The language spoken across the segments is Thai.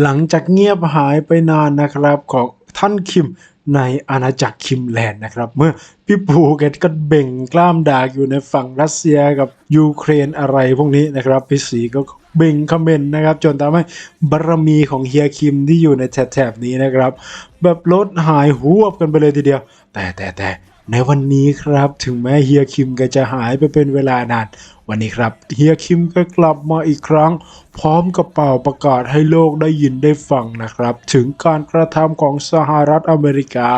หลังจากเงียบหายไปนานนะครับของท่านคิมในอาณาจักรคิมแลนด์นะครับ เมื่อพี่ปูแกก็เบ่งกล้ามดากอยู่ในฝั่งรัสเซียกับยูเครนอะไรพวกนี้นะครับพี่สีก็เบ่งคอมเมนต์นะครับ จนทำให้บารมีของเฮียคิมที่อยู่ในแถบนี้นะครับ แบบลดหายหวบกันไปเลยทีเดียว แต่แต่แต่ ในวันนี้ครับถึงแม้เฮียคิมก็จะหายไปเป็นเวลานาน วันนี้ครับเฮียคิมก็กลับมาอีกครั้ง พร้อมกับเป่าประกาศให้โลกได้ยินได้ฟังนะครับ ถึงการกระทำของสหรัฐอเมริกา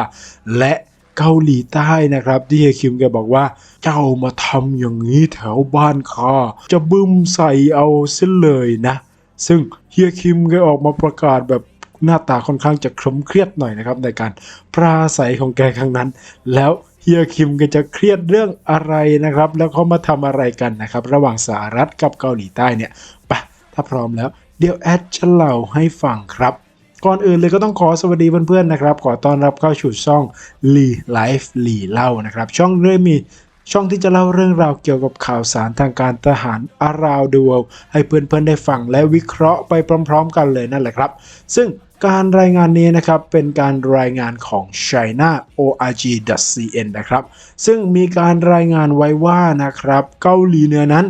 และเกาหลีใต้นะครับ ที่เฮียคิมแกบอกว่า เจ้ามาทำอย่างนี้แถวบ้านข้าจะบึ้มใส่เอาเส้นเลยนะ ซึ่งเฮียคิมแกออกมาประกาศแบบหน้าตาค่อนข้างจะเคร่มเครียดหน่อยนะครับในการปราศัยของแกครั้งนั้น แล้ว เฮียคิมก็จะเครียดเรื่องอะไรนะครับ แล้วเขามาทำอะไรกันนะครับ ระหว่างสหรัฐกับเกาหลีใต้เนี่ยปะถ้าพร้อมแล้ว เดี๋ยวแอดจะเล่าให้ฟังครับก่อนอื่นเลยก็ต้องขอสวัสดีเพื่อนๆนะครับ ขอต้อนรับเข้าสู่ช่องลีไลฟ์ลีเล่านะครับ ช่องเรื่อมีช่องที่จะเล่าเรื่องราวเกี่ยวกับข่าวสารทางการทหารอาราวดูให้เพื่อนๆได้ฟังและวิเคราะห์ไปพร้อม ๆ กันเลยนั่นแหละครับ ซึ่ง การรายงานนี้นะครับเป็นการรายงานของ China org.cn นะครับ ซึ่งมีการรายงานไว้ว่านะครับ เกาหลีเหนือนั้น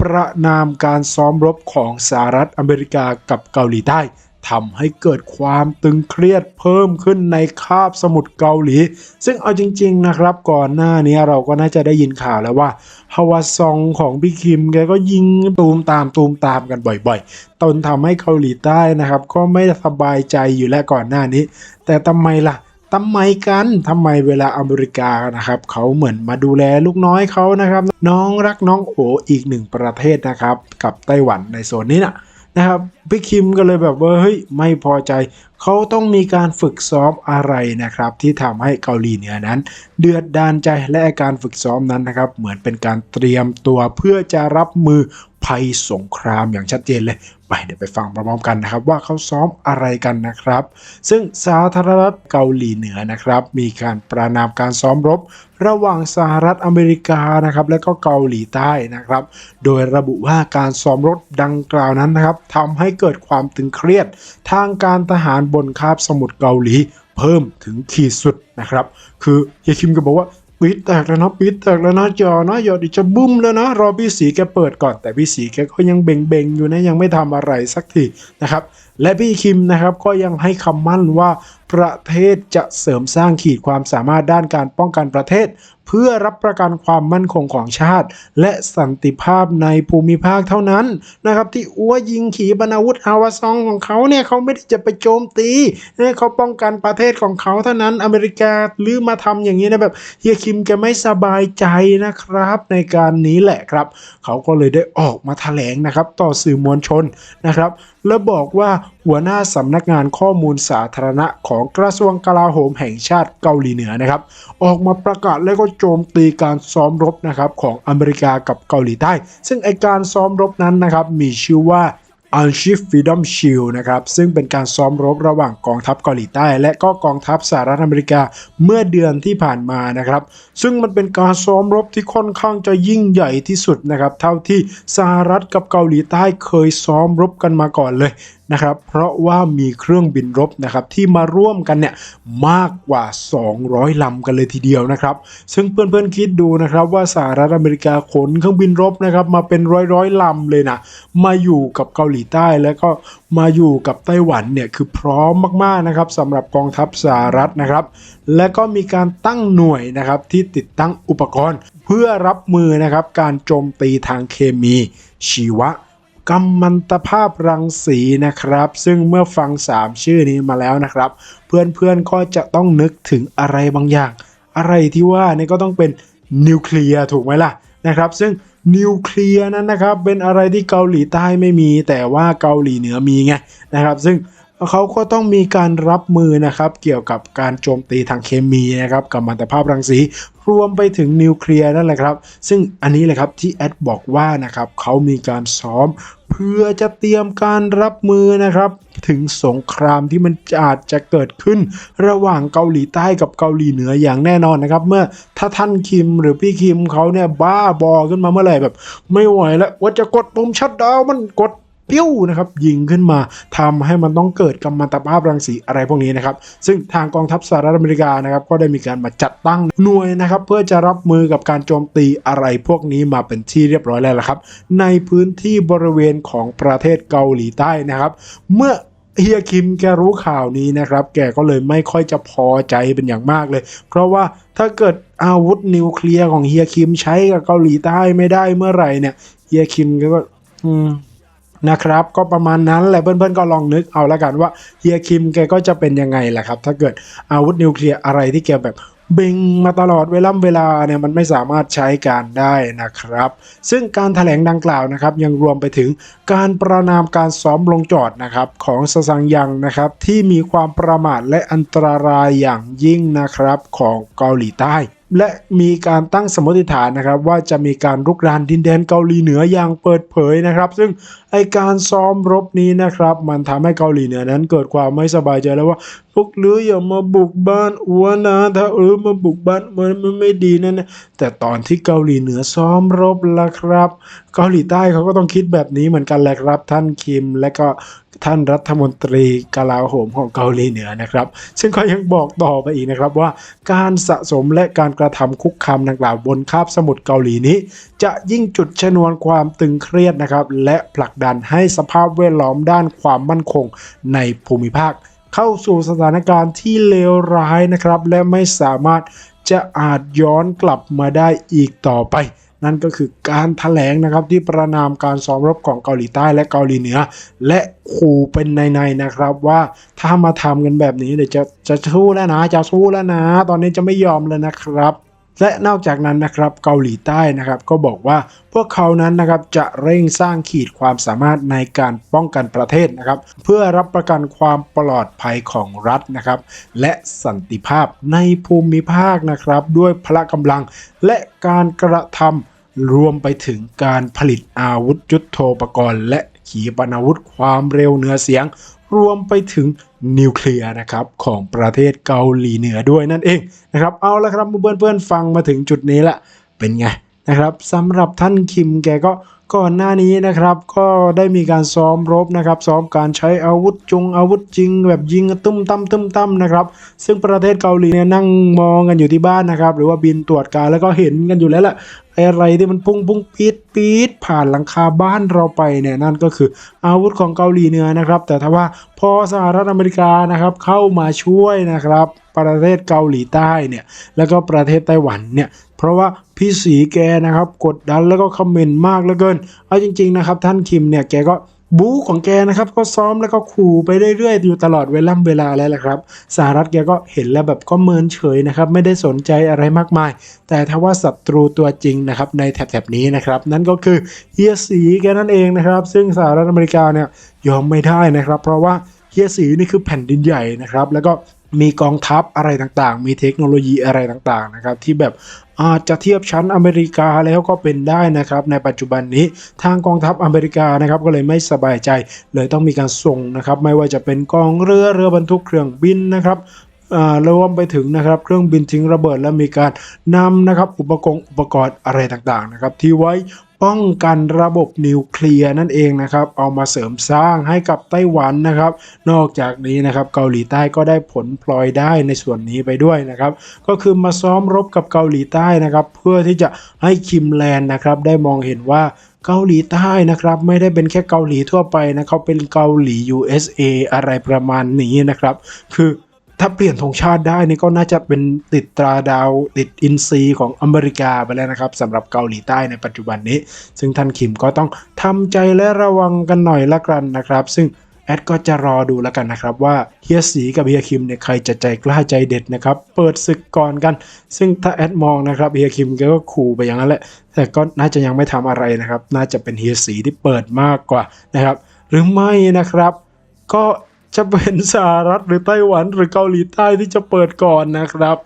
ประนามการซ้อมรบของสหรัฐอเมริกากับเกาหลีใต้ ทำให้เกิดความตึงเครียดเพิ่มขึ้นในคาบสมุทรเกาหลี ซึ่งเอาจริง ๆนะครับ ก่อนหน้านี้เราก็น่าจะได้ยินข่าวแล้วว่าฮาวาซองของพี่คิมแกก็ยิงตูมตามตูมตามกันบ่อยๆ ตนทำให้เกาหลีใต้นะครับ ก็ไม่สบายใจอยู่แล้วก่อนหน้านี้ แต่ทำไมล่ะทำไมกันทำไมเวลาอเมริกานะครับ เขาเหมือนมาดูแลลูกน้อยเขานะครับ น้องรักน้องโออีกหนึ่งประเทศนะครับ กับไต้หวันในโซนนี้นะ นะครับพี่คิมก็เลยแบบว่าเฮ้ยไม่พอใจ เขาต้องมีการฝึกซ้อมอะไรนะครับ ที่ทำให้เกาหลีเหนือนั้น เดือดดานใจและการฝึกซ้อมนั้นนะครับ เหมือนเป็นการเตรียมตัวเพื่อจะรับมือ ภัยสงครามอย่างชัดเจนเลย ไปเดี๋ยวไปฟังพร้อมๆกันนะครับ ว่าเขาซ้อมอะไรกันนะครับ ซึ่งสาธารณรัฐเกาหลีเหนือนะครับ มีการประนามการซ้อมรบ ระหว่างสหรัฐอเมริกานะครับและก็เกาหลีใต้นะครับ โดยระบุว่าการซ้อมรบดังกล่าวนั้นนะครับทำให้เกิดความตึงเครียด ทางการทหารบนคาบสมุทรเกาหลี เพิ่มถึงขีดสุดนะครับ คือเฮียคิมก็บอกว่า ปิดแตกแล้วนะปิดแตกแล้วนะจอนะหยอดิจะบุ้มแล้วนะรอพี่สีแกเปิดก่อนแต่พี่สีแกก็ยังเบ่งๆอยู่นะยังไม่ทำอะไรสักทีนะครับ และพี่คิมนะครับก็ยังให้คำมั่นว่าประเทศจะเสริมสร้างขีดความสามารถด้านการป้องกันประเทศ เพื่อรับประกันความมั่นคงของชาติ และสันติภาพในภูมิภาคเท่านั้นนะครับที่อัวยิงขีปนาวุธฮาวซองของเขาเนี่ยเขาไม่ได้จะไปโจมตีนะเขาป้องกันประเทศของเขาเท่านั้นอเมริกาหรือมาทำอย่างนี้นะแบบเฮียคิมแกไม่สบายใจนะครับ ในการนี้แหละครับ เขาก็เลยได้ออกมาแถลงนะครับ ต่อสื่อมวลชนนะครับ และบอกว่า หัวหน้าสำนักงานข้อมูลสาธารณะของกระทรวงกลาโหมแห่งชาติเกาหลีเหนือนะครับ ออกมาประกาศและก็โจมตีการซ้อมรบนะครับของอเมริกากับเกาหลีใต้ ซึ่งไอการซ้อมรบนั้นนะครับมีชื่อว่า u n s h i f Freedom Shield นะครับซึ่งเป็นการซ้อมรบระหว่างกองทัพเกาหลีใต้ และก็กองทัพสหรัฐอเมริกาเมื่อเดือนที่ผ่านมานะครับ ซึ่งมันเป็นการซ้อมรบที่ค่อนข้างจะยิ่งใหญ่ที่สุดนะครับ เท่าที่สหรัฐกับเกาหลีใต้เคยซ้อมรบกันมาก่อนเลยนะครับ เพราะว่ามีเครื่องบินรบนะครับที่มาร่วมกันเนี่ยมากกว่า 200 ลำกันเลยทีเดียวนะครับ ซึ่งเพื่อนๆคิดดูนะครับว่าสหรัฐอเมริกาขนเครื่องบินรบนะครับมาเป็นร้อยๆลำเลยนะมาอยู่กับเกาหลีใต้แล้วก็มาอยู่กับไต้หวันเนี่ยคือพร้อมมากๆนะครับสำหรับกองทัพสหรัฐนะครับ และก็มีการตั้งหน่วยนะครับที่ติดตั้งอุปกรณ์ เพื่อรับมือนะครับการโจมตีทางเคมีชีวะ กัมมันตภาพรังสีนะครับ ซึ่งเมื่อฟัง 3 ชื่อนี้มาแล้วนะครับ เพื่อนๆก็จะต้องนึกถึงอะไรบางอย่าง อะไรที่ว่านี่ก็ต้องเป็นนิวเคลียร์ถูกไหมล่ะนะครับ ซึ่งนิวเคลียร์นั้นนะครับเป็นอะไรที่เกาหลีใต้ไม่มี แต่ว่าเกาหลีเหนือมีไงนะครับ ซึ่ง เขาก็ต้องมีการรับมือนะครับ เกี่ยวกับการโจมตีทางเคมีนะครับกัมมันตภาพรังสีรวมไปถึงนิวเคลียร์นั่นแหละครับ ซึ่งอันนี้เลยครับที่แอดบอกว่านะครับเขามีการซ้อม เพื่อจะเตรียมการรับมือนะครับ ถึงสงครามที่มันอาจจะเกิดขึ้น ระหว่างเกาหลีใต้กับเกาหลีเหนืออย่างแน่นอนนะครับ เมื่อถ้าท่านคิมหรือพี่คิมเขาเนี่ยบ้าบอขึ้นมาเมื่อไหร่แบบ ไม่ไหวแล้วว่าจะกดปุ่มชัดดาวมันกด ปิ้วนะครับยิงขึ้นมาทำให้มันต้องเกิดกัมมันตภาพรังสีอะไรพวกนี้นะครับ ซึ่งทางกองทัพสหรัฐอเมริกานะครับก็ได้มีการมาจัดตั้งหน่วยนะครับ เพื่อจะรับมือกับการโจมตีอะไรพวกนี้มาเป็นที่เรียบร้อยแล้วละครับ ในพื้นที่บริเวณของประเทศเกาหลีใต้นะครับ เมื่อเฮียคิมแกรู้ข่าวนี้นะครับ แกก็เลยไม่ค่อยจะพอใจเป็นอย่างมากเลย เพราะว่าถ้าเกิดอาวุธนิวเคลียร์ของเฮียคิมใช้กับเกาหลีใต้ไม่ได้เมื่อไหร่เนี่ยเฮียคิมก็อืม นะครับ ก็ประมาณนั้นแหละเพื่อนๆก็ลองนึกเอาละกันว่าเฮียคิมแกก็จะเป็นยังไงแหละครับ ถ้าเกิดอาวุธนิวเคลียร์อะไรที่แกแบบเบ่งมาตลอดเวลาเวลาเนี่ยมันไม่สามารถใช้การได้นะครับ ซึ่งการถแถลงดังกล่าวนะครับ ยังรวมไปถึงการประนามการซ้อมลงจอดนะครับของสซังยังนะครับ ที่มีความประมาทและอันตรายอย่างยิ่งนะครับของเกาหลีใต้ และมีการตั้งสมมติฐานนะครับ ว่าจะมีการรุกรานดินแดนเกาหลีเหนืออย่างเปิดเผยนะครับ ซึ่งไอการซ้อมรบนี้นะครับ มันทำให้เกาหลีเหนือนั้นเกิดความไม่สบายใจแล้วว่า พวกเรืออย่ามาบุกบ้านอัวนะถ้าเออมาบุกบ้านมันมันไม่ดีนั่นนะแต่ตอนที่เกาหลีเหนือซ้อมรบละครับ เกาหลีใต้เขาก็ต้องคิดแบบนี้เหมือนกันแหละครับท่านคิมและก็ ท่านรัฐมนตรีกลาโหมของเกาหลีเหนือนะครับ ซึ่งเขายังบอกต่อไปอีกนะครับว่า การสะสมและการกระทำคุกคามดังกล่าวบนคาบสมุทรเกาหลีนี้ จะยิ่งจุดชนวนความตึงเครียดนะครับ และผลักดันให้สภาพแวดล้อมด้านความมั่นคงในภูมิภาค เข้าสู่สถานการณ์ที่เลวร้ายนะครับ และไม่สามารถจะอาจย้อนกลับมาได้อีกต่อไป นั่นก็คือการถแถลงนะครับที่ประนามการซ้อมรบของเกาหลีใต้และเกาหลีเหนือ และขู่เป็นในๆนะครับว่าถ้ามาทำกันแบบนี้เดี๋ยวจะจะสู้แล้วนะจะสู้แล้วนะ ตอนนี้จะไม่ยอมเลยนะครับ และนอกจากนั้นนะครับเกาหลีใต้นะครับก็บอกว่าพวกเขานั้นนะครับจะเร่งสร้างขีดความสามารถในการป้องกันประเทศนะครับ เพื่อรับประกันความปลอดภัยของรัฐนะครับ และสันติภาพในภูมิภาคนะครับ ด้วยพละกำลังและการกระทำรวมไปถึงการผลิตอาวุธยุทโธปกรณ์ และขีปนาวุธความเร็วเหนือเสียง รวมไปถึงนิวเคลียร์นะครับของประเทศเกาหลีเหนือด้วยนั่นเองนะครับเอาละครับเพื่อนๆฟังมาถึงจุดนี้ละเป็นไงนะครับสำหรับท่านคิมแกก็ ก่อนหน้านี้นะครับก็ได้มีการซ้อมรบนะครับซ้อมการใช้อาวุธจงอาวุธจริง แบบยิงตุ้มตั้มตุ้มตั้มนะครับซึ่งประเทศเกาหลีเนี่ยนั่งมองกันอยู่ที่บ้านนะครับหรือว่าบินตรวจการแล้วก็เห็นกันอยู่แล้วแหละอะไรที่มันพุ่งพุ่งปี๊ดปี๊ดผ่านหลังคาบ้านเราไปเนี่ยนั่นก็คืออาวุธของเกาหลีเหนือนะครับ แต่ถ้าว่าพอสหรัฐอเมริกานะครับเข้ามาช่วยนะครับ ประเทศเกาหลีใต้เนี่ยแล้วก็ประเทศไต้หวันเนี่ยเพราะว่าพี่สีแกนะครับกดดันแล้วก็คอมเมนต์มากเหลือเกิน เอาจริง ๆนะครับ ท่านคิมเนี่ยแกก็บู๊ของแกนะครับก็ซ้อมแล้วก็ขู่ไปเรื่อยๆอยู่ตลอดเวลาเวลาแล้วแหละครับสหรัฐแกก็เห็นแล้วแบบก็เมินเฉยนะครับไม่ได้สนใจอะไรมากมาย แต่ถ้าว่าศัตรูตัวจริงนะครับในแถบๆนี้นะครับนั่นก็คือเฮียสีแกนั่นเองนะครับ ซึ่งสหรัฐอเมริกาเนี่ยยอมไม่ได้นะครับ เพราะว่าเฮียสีนี่คือแผ่นดินใหญ่นะครับ แล้วก็ มีกองทัพอะไรต่างๆ มีเทคโนโลยีอะไรต่างๆนะครับที่แบบอาจจะเทียบชั้นอเมริกาแล้วก็เป็นได้นะครับ ในปัจจุบันนี้ทางกองทัพอเมริกานะครับก็เลยไม่สบายใจเลยต้องมีการส่งนะครับ ไม่ว่าจะเป็นกองเรือเรือบรรทุกเครื่องบินนะครับรวมไปถึงนะครับเครื่องบินทิ้งระเบิดและมีการนำนะครับอุปกรณ์อุปกรณ์อะไรต่างๆนะครับที่ไว้ ป้องกันระบบนิวเคลียร์นั่นเองนะครับ เอามาเสริมสร้างให้กับไต้หวันนะครับ นอกจากนี้นะครับเกาหลีใต้ก็ได้ผลพลอยได้ในส่วนนี้ไปด้วยนะครับ ก็คือมาซ้อมรบกับเกาหลีใต้นะครับ เพื่อที่จะให้คิมแลนด์นะครับ ได้มองเห็นว่าเกาหลีใต้นะครับไม่ได้เป็นแค่เกาหลีทั่วไปนะเขาเป็นเกาหลี USA อะไรประมาณนี้นะครับ คือ ถ้าเปลี่ยนธงชาติได้นี่ก็น่าจะเป็นติดตราดาวติดอินซีของอเมริกาไปแล้วนะครับสำหรับเกาหลีใต้ในปัจจุบันนี้ ซึ่งท่านคิมก็ต้องทำใจและระวังกันหน่อยละกันนะครับ ซึ่งแอดก็จะรอดูแล้วกันนะครับว่าเฮียสีกับเฮียคิมเนี่ยใครจะใจกล้าใจเด็ดนะครับเปิดศึกก่อนกัน ซึ่งถ้าแอดมองนะครับเฮียคิมกก็ขู่ไปอย่างนั้นแหละ แต่ก็น่าจะยังไม่ทำอะไรนะครับ น่าจะเป็นเฮียสีที่เปิดมากกว่านะครับ หรือไม่นะครับ ก็ จะเป็นสหรัฐหรือไต้หวันหรือเกาหลีใต้ที่จะเปิดก่อนนะครับ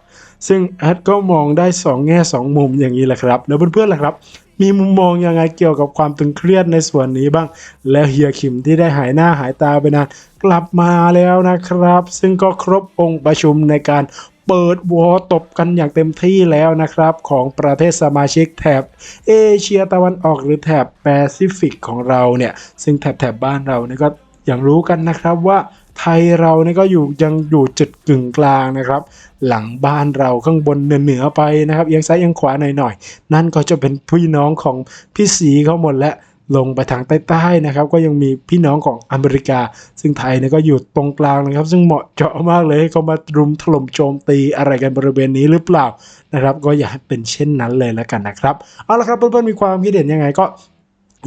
ซึ่งแอดก็มองได้สองแง่สองมุมอย่างนี้แหละครับ แล้วเพื่อนๆล่ะครับ มีมุมมองยังไงเกี่ยวกับความตึงเครียดในส่วนนี้บ้าง แล้วเฮียคิมที่ได้หายหน้าหายตาไปนานกลับมาแล้วนะครับ ซึ่งก็ครบองค์ประชุมในการเปิดวอร์ตบกันอย่างเต็มที่แล้วนะครับ ของประเทศสมาชิกแถบเอเชียตะวันออกหรือแถบแปซิฟิกของเราเนี่ย ซึ่งแถบแถบบ้านเราเนี่ยก็ อย่างรู้กันนะครับว่าไทยเราเนี่ยก็อยู่ยังอยู่จุดกึ่งกลางนะครับ หลังบ้านเราข้างบนเหนือๆไปนะครับเอียงซ้ายเอียงขวาหน่อยๆนั่นก็จะเป็นพี่น้องของพี่สีเขาหมดและลงไปทางใต้ๆนะครับ ก็ยังมีพี่น้องของอเมริกา ซึ่งไทยเนี่ยก็อยู่ตรงกลางนะครับ ซึ่งเหมาะเจาะมากเลยให้เขามารุมถล่มโจมตีอะไรกันบริเวณนี้หรือเปล่านะครับ ก็อย่าเป็นเช่นนั้นเลยแล้วกันนะครับเอาละครับเพื่อนๆมีความคิดเห็นยังไงก็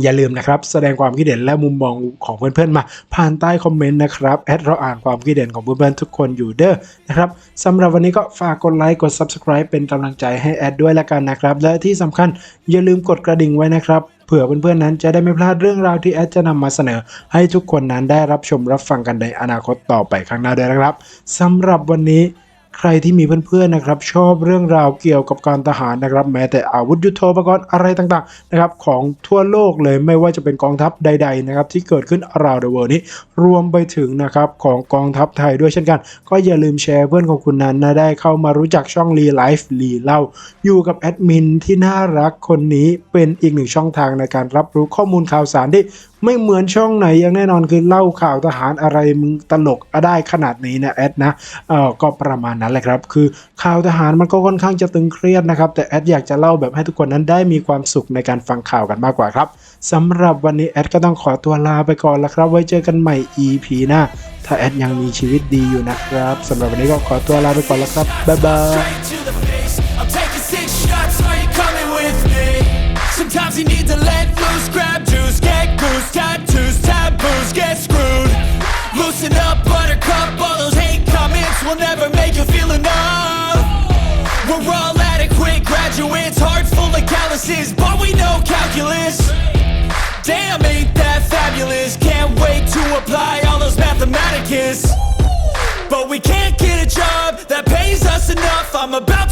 อย่าลืมนะครับ แสดงความคิดเห็นและมุมมองของเพื่อนๆมา ผ่านใต้คอมเมนต์นะครับ แอดเราอ่านความคิดเห็นของเพื่อนๆทุกคนอยู่เด้อนะครับสำหรับวันนี้ก็ฝากกดไลค์กด Subscribe เป็นกำลังใจให้แอดด้วยละกันนะครับ และที่สำคัญอย่าลืมกดกระดิ่งไว้นะครับเผื่อเพื่อนๆนั้นจะได้ไม่พลาดเรื่องราวที่แอดจะนำมาเสนอ ให้ทุกคนนั้นได้รับชมรับฟังกันในอนาคตต่อไปข้างหน้าด้วยนะครับสำหรับวันนี้ ใครที่มีเพื่อนๆนะครับชอบเรื่องราวเกี่ยวกับการทหารนะครับแม้แต่อาวุธยุโทโธปกรณ์อะไรต่างๆนะครับของทั่วโลกเลยไม่ว่าจะเป็นกองทัพใดๆนะครับที่เกิดขึ้น around the world นี้ รวมไปถึงนะครับของกองทัพไทยด้วยเช่นกัน ก็อย่าลืมแชร์เพื่อนของคุณนั้นนะได้เข้ามารู้จักช่องรีไลฟ์รีเล่าอยู่กับแอดมินที่น่ารักคนนี้เป็นอีกหนึ่งช่องทางในการรับรู้ข้อมูลข่าวสารที่ ไม่เหมือนช่องไหนอย่างแน่นอนคือเล่าข่าวทหารอะไรมึงตลกได้ขนาดนี้นะแอดนะเออก็ประมาณนั้นแหละครับ คือข่าวทหารมันก็ค่อนข้างจะตึงเครียดนะครับ แต่แอดอยากจะเล่าแบบให้ทุกคนนั้นได้มีความสุขในการฟังข่าวกันมากกว่าครับสำหรับวันนี้แอดก็ต้องขอตัวลาไปก่อนแล้วครับ ไว้เจอกันใหม่ EP หน้า ถ้าแอดยังมีชีวิตดีอยู่นะครับสำหรับวันนี้ก็ขอตัวลาไปก่อนแล้วครับบ๊ายบาย Sometimes you need to let loose, grab taboos get screwed. Loosen up, buttercup, all those hate comments will never make you feel enough. We're all adequate graduates, hearts full of calluses, but we know calculus. Damn, ain't that fabulous, can't wait to apply all those mathematicus. But we can't get a job that pays us enough, I'm about